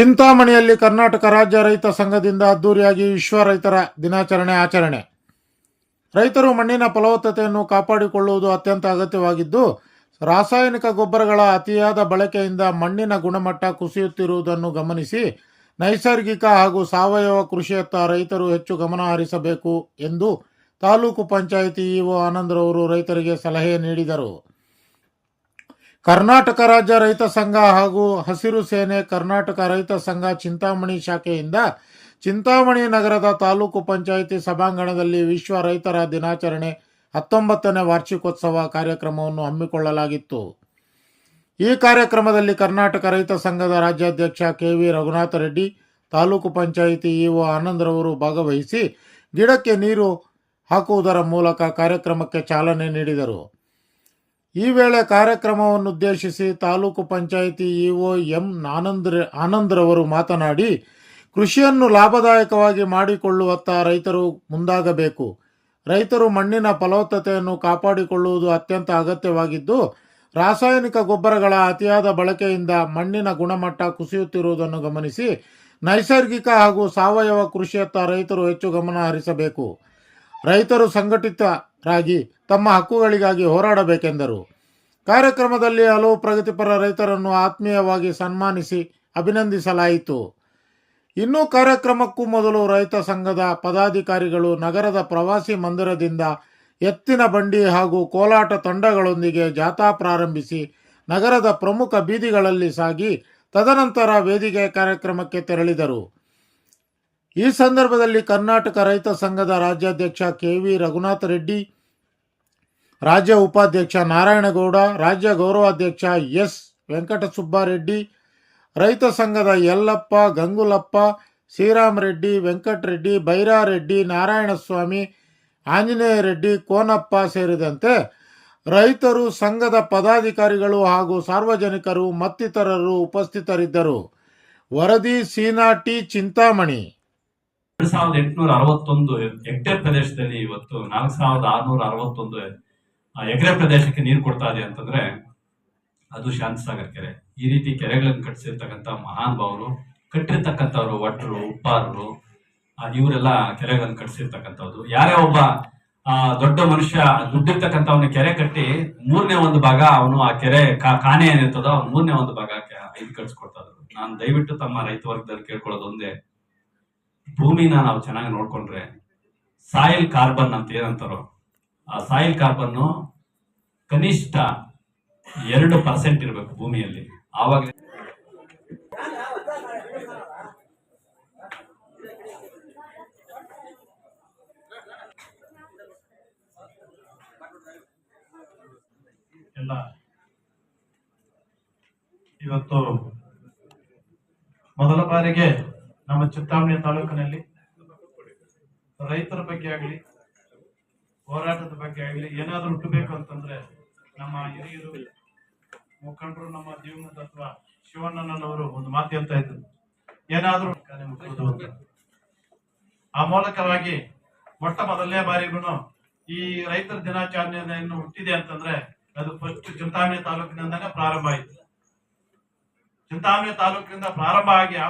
ಚಿಂತಾಮಣಿಯಲ್ಲಿ ಕರ್ನಾಟಕ ರಾಜ್ಯ ರೈತ ಸಂಘದಿಂದ ಅದ್ದೂರಿಯಾಗಿ ವಿಶ್ವ ರೈತರ ದಿನಾಚರಣೆ ಆಚರಣೆ. ರೈತರು ಮಣ್ಣಿನ ಫಲವತ್ತತೆಯನ್ನು ಕಾಪಾಡಿಕೊಳ್ಳುವುದು ಅತ್ಯಂತ ಅಗತ್ಯವಾಗಿದ್ದು, ರಾಸಾಯನಿಕ ಗೊಬ್ಬರಗಳ ಅತಿಯಾದ ಬಳಕೆಯಿಂದ ಮಣ್ಣಿನ ಗುಣಮಟ್ಟ ಕುಸಿಯುತ್ತಿರುವುದನ್ನು ಗಮನಿಸಿ ನೈಸರ್ಗಿಕ ಹಾಗೂ ಸಾವಯವ ಕೃಷಿಯತ್ತ ರೈತರು ಹೆಚ್ಚು ಗಮನ ಹರಿಸಬೇಕು ಎಂದು ತಾಲೂಕು ಪಂಚಾಯಿತಿ ಇಒ ಆನಂದ್ರವರು ರೈತರಿಗೆ ಸಲಹೆ ನೀಡಿದರು. ಕರ್ನಾಟಕ ರಾಜ್ಯ ರೈತ ಸಂಘ ಹಾಗೂ ಹಸಿರು ಸೇನೆ ಕರ್ನಾಟಕ ರೈತ ಸಂಘ ಚಿಂತಾಮಣಿ ಶಾಖೆಯಿಂದ ಚಿಂತಾಮಣಿ ನಗರದ ತಾಲೂಕು ಪಂಚಾಯಿತಿ ಸಭಾಂಗಣದಲ್ಲಿ ವಿಶ್ವ ರೈತರ ದಿನಾಚರಣೆ ಹತ್ತೊಂಬತ್ತನೇ ವಾರ್ಷಿಕೋತ್ಸವ ಕಾರ್ಯಕ್ರಮವನ್ನು ಹಮ್ಮಿಕೊಳ್ಳಲಾಗಿತ್ತು. ಈ ಕಾರ್ಯಕ್ರಮದಲ್ಲಿ ಕರ್ನಾಟಕ ರೈತ ಸಂಘದ ರಾಜ್ಯಾಧ್ಯಕ್ಷ K V Raghunatha Reddy, taluk panchayat EO ಆನಂದ್ರವರು ಭಾಗವಹಿಸಿ ಗಿಡಕ್ಕೆ ನೀರು ಹಾಕುವುದರ ಮೂಲಕ ಕಾರ್ಯಕ್ರಮಕ್ಕೆ ಚಾಲನೆ ನೀಡಿದರು. ಈ ವೇಳೆ ಕಾರ್ಯಕ್ರಮವನ್ನುದ್ದೇಶಿಸಿ ತಾಲೂಕು ಪಂಚಾಯಿತಿ ಇಒ ಎಂ ಆನಂದ್ರ ಆನಂದ್ರವರು ಮಾತನಾಡಿ, ಕೃಷಿಯನ್ನು ಲಾಭದಾಯಕವಾಗಿ ಮಾಡಿಕೊಳ್ಳುವತ್ತ ರೈತರು ಮುಂದಾಗಬೇಕು. ರೈತರು ಮಣ್ಣಿನ ಫಲವತ್ತತೆಯನ್ನು ಕಾಪಾಡಿಕೊಳ್ಳುವುದು ಅತ್ಯಂತ ಅಗತ್ಯವಾಗಿದ್ದು, ರಾಸಾಯನಿಕ ಗೊಬ್ಬರಗಳ ಅತಿಯಾದ ಬಳಕೆಯಿಂದ ಮಣ್ಣಿನ ಗುಣಮಟ್ಟ ಕುಸಿಯುತ್ತಿರುವುದನ್ನು ಗಮನಿಸಿ, ನೈಸರ್ಗಿಕ ಹಾಗೂ ಸಾವಯವ ಕೃಷಿಯತ್ತ ರೈತರು ಹೆಚ್ಚು ಗಮನ ಹರಿಸಬೇಕು. ರೈತರು ಸಂಘಟಿತರಾಗಿ ತಮ್ಮ ಹಕ್ಕುಗಳಿಗಾಗಿ ಹೋರಾಡಬೇಕೆಂದರು. ಕಾರ್ಯಕ್ರಮದಲ್ಲಿ ಹಲವು ಪ್ರಗತಿಪರ ರೈತರನ್ನು ಆತ್ಮೀಯವಾಗಿ ಸನ್ಮಾನಿಸಿ ಅಭಿನಂದಿಸಲಾಯಿತು. ಇನ್ನೂ ಕಾರ್ಯಕ್ರಮಕ್ಕೂ ಮೊದಲು ರೈತ ಸಂಘದ ಪದಾಧಿಕಾರಿಗಳು ನಗರದ ಪ್ರವಾಸಿ ಮಂದಿರದಿಂದ ಎತ್ತಿನ ಬಂಡಿ ಹಾಗೂ ಕೋಲಾಟ ತಂಡಗಳೊಂದಿಗೆ ಜಾಥಾ ಪ್ರಾರಂಭಿಸಿ ನಗರದ ಪ್ರಮುಖ ಬೀದಿಗಳಲ್ಲಿ ಸಾಗಿ ತದನಂತರ ವೇದಿಕೆ ಕಾರ್ಯಕ್ರಮಕ್ಕೆ ತೆರಳಿದರು. ಈ ಸಂದರ್ಭದಲ್ಲಿ ಕರ್ನಾಟಕ ರೈತ ಸಂಘದ ರಾಜ್ಯಾಧ್ಯಕ್ಷ ಕೆ ವಿ ರಘುನಾಥ ರೆಡ್ಡಿ, ರಾಜ್ಯ ಉಪಾಧ್ಯಕ್ಷ ನಾರಾಯಣಗೌಡ, ರಾಜ್ಯ ಗೌರವಾಧ್ಯಕ್ಷ ಎಸ್. ವೆಂಕಟಸುಬ್ಬಾರೆಡ್ಡಿ, ರೈತ ಸಂಘದ ಯಲ್ಲಪ್ಪ, ಗಂಗುಲಪ್ಪ ಶ್ರೀರಾಮರೆಡ್ಡಿ ವೆಂಕಟರೆಡ್ಡಿ ಬೈರಾರೆಡ್ಡಿ ನಾರಾಯಣಸ್ವಾಮಿ, ಆಂಜನೇಯ ರೆಡ್ಡಿ, ಕೋನಪ್ಪ ಸೇರಿದಂತೆ ರೈತರು, ಸಂಘದ ಪದಾಧಿಕಾರಿಗಳು ಹಾಗೂ ಸಾರ್ವಜನಿಕರು ಮತ್ತಿತರರು ಉಪಸ್ಥಿತರಿದ್ದರು. ವರದಿ ಸೀನಾಟಿ ಚಿಂತಾಮಣಿ. ಎರಡ್ ಸಾವಿರದ ಎಂಟುನೂರ ಅರವತ್ತೊಂದು ಹೆಕ್ಟೇರ್ ಪ್ರದೇಶದಲ್ಲಿ ಇವತ್ತು ನಾಲ್ಕು ಸಾವಿರದ ಆರ್ನೂರ ಅರವತ್ತೊಂದು ಎಕರೆ ಪ್ರದೇಶಕ್ಕೆ ನೀರು ಕೊಡ್ತಾ ಇದೆ ಅಂತಂದ್ರೆ ಅದು ಶಾಂತಸಾಗರ್ ಕೆರೆ. ಈ ರೀತಿ ಕೆರೆಗಳನ್ನು ಕಟ್ಟಿಸಿರ್ತಕ್ಕಂಥ ಮಹಾನ್ ಭಾವರು ಕಟ್ಟಿರ್ತಕ್ಕಂಥವ್ರು ಒಟ್ರು ಉಪ್ಪಾರರು ಇವರೆಲ್ಲ ಕೆರೆಗಳನ್ನು ಕಟ್ಟಿಸಿರ್ತಕ್ಕಂಥದ್ದು ಯಾರೇ ಒಬ್ಬ ಆ, ದೊಡ್ಡ ಮನುಷ್ಯ ದುಡ್ಡಿರ್ತಕ್ಕಂಥವನ್ನ ಕೆರೆ ಕಟ್ಟಿ ಮೂರನೇ ಒಂದು ಭಾಗ ಅವನು ಆ ಕೆರೆ ಕಾನೆ ಏನಿರ್ತದೋ ಅವ್ನು ಮೂರನೇ ಒಂದು ಭಾಗ ಇದು ಕಟ್ಸ್ಕೊಡ್ತಾ ನಾನು ದಯವಿಟ್ಟು ತಮ್ಮ ರೈತ ವರ್ಗದಲ್ಲಿ ಕೇಳ್ಕೊಳ್ಳೋದು ಒಂದೇ. ಭೂಮಿನ ನಾವು ಚೆನ್ನಾಗಿ ನೋಡ್ಕೊಂಡ್ರೆ ಸಾಯಿಲ್ ಕಾರ್ಬನ್ ಅಂತ ಏನಂತಾರೋ, ಆ ಸಾಯಿಲ್ ಕಾರ್ಬನ್ ಕನಿಷ್ಠ ಎರಡು ಪರ್ಸೆಂಟ್ ಇರಬೇಕು ಭೂಮಿಯಲ್ಲಿ. ಆವಾಗ ಎಲ್ಲ ಇವತ್ತು ಮೊದಲ ಬಾರಿಗೆ ನಮ್ಮ ಚಿಂತಾಮಣಿ ತಾಲೂಕಿನಲ್ಲಿ ರೈತರ ಬಗ್ಗೆ ಆಗಲಿ, ಹೋರಾಟದ ಬಗ್ಗೆ ಆಗಲಿ ಏನಾದರೂ ಹುಟ್ಟಬೇಕು ಅಂತಂದ್ರೆ ನಮ್ಮ ಹಿರಿಯರು, ಮುಖಂಡರು, ನಮ್ಮ ಜೀವನ ತತ್ವ ಶಿವಣ್ಣನವರು ಒಂದು ಮಾತು ಹೇಳ್ತಾ ಇದ್ರು. ಏನಾದರೂ ಆ ಮೂಲಕವಾಗಿ ಮೊಟ್ಟ ಮೊದಲನೇ ಬಾರಿಗೂ ಈ ರೈತರ ದಿನಾಚರಣೆಯನ್ನು ಹುಟ್ಟಿದೆ ಅಂತಂದ್ರೆ ಅದು ಫಸ್ಟ್ ಚಿಂತಾಮಣಿ ತಾಲೂಕಿನಿಂದಾನೇ ಪ್ರಾರಂಭ ಆಯಿತು. ಚಿಂತಾಮಣಿ ತಾಲೂಕಿನಿಂದ ಪ್ರಾರಂಭ ಆಗಿ